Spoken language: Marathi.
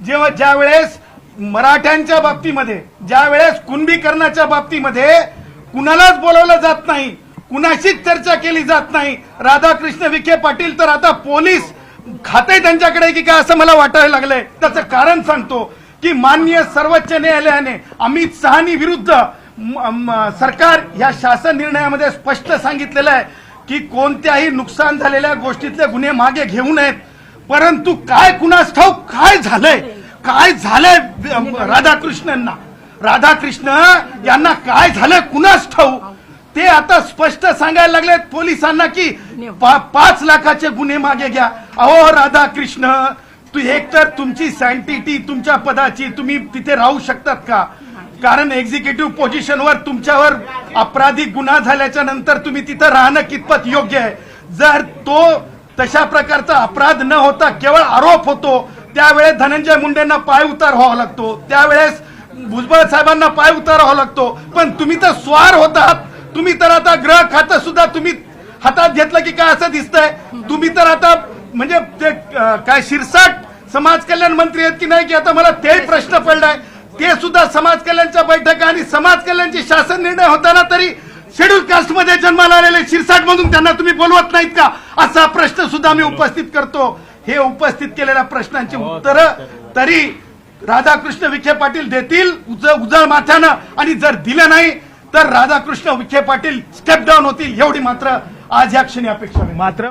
जेव्हा ज्या वेळेस मराठ्यांच्या बाबतीमध्ये ज्या वेळेस कुणबीकरणाच्या बाबतीमध्ये कुणालाच बोलवलं जात नाही कुणाशीच चर्चा केली जात नाही राधाकृष्ण विखे पाटील तर आता पोलीस खाते त्यांच्याकडे की काय असं मला वाटायला लागलंय. त्याचं कारण सांगतो की माननीय सर्वोच्च न्यायालयाने अमित शहानी विरुद्ध म- सरकार या शासन निर्णयामध्ये स्पष्ट सांगितलेलं आहे की कोणत्याही नुकसान झालेल्या गोष्टीतले गुन्हे मागे घेऊ नयेत. परंतु काय कुणास ठाऊक काय झालंय? काय झालंय अम, राधाकृष्णनना? राधाकृष्ण यांना काय झालंय कुणास ठाऊक ते आता स्पष्ट सांगायला लागलेत पोलिसांना की पा- पाच लाखाचे गुन्हे मागे घ्या. अहो राधाकृष्ण तू एकतर तुमची सँटिटी तुमच्या पदाची तुम्ही तिथे राहू शकतात का? कारण एक्झिक्युटिव्ह पोझिशनवर तुमच्यावर आपराधिक गुन्हा झाल्याच्यानंतर तुम्ही तिथं राहणं कितपत योग्य आहे? जर तो तशा प्रकारचा अपराध न होता केवळ आरोप होतो. त्यावेळेस धनंजय मुंडेंना पाय उतार व्हावा लागतो. त्यावेळेस भुजबळ साहेबांना पाय उतार व्हावा लागतो. पण तुम्ही तर स्वार होतात तुम्ही तर आता ग्रह खातं सुद्धा तुम्ही हातात घेतलं की काय असं दिसतंय? तुम्ही तर आता म्हणजे ते काय शिरसाट समाज कल्याण मंत्री आहेत की नाही की आता मला तेही प्रश्न पडलाय. ते सुद्धा समाज कल्याणच्या बैठका आणि समाज कल्याणचे शासन निर्णय होताना तरी जन्माला आलेले शिरसाट मधून त्यांना तुम्ही बोलवत नाहीत का असा प्रश्न सुद्धा मी उपस्थित करतो हे उपस्थित केलेल्या प्रश्नांची उत्तरं तरी राधाकृष्ण विखे पाटील देतील उज उजळ माथ्यानं आणि जर दिलं नाही तर राधाकृष्ण विखे पाटील स्टेप डाऊन होतील एवढी मात्र आज या क्षणी अपेक्षा. मात्र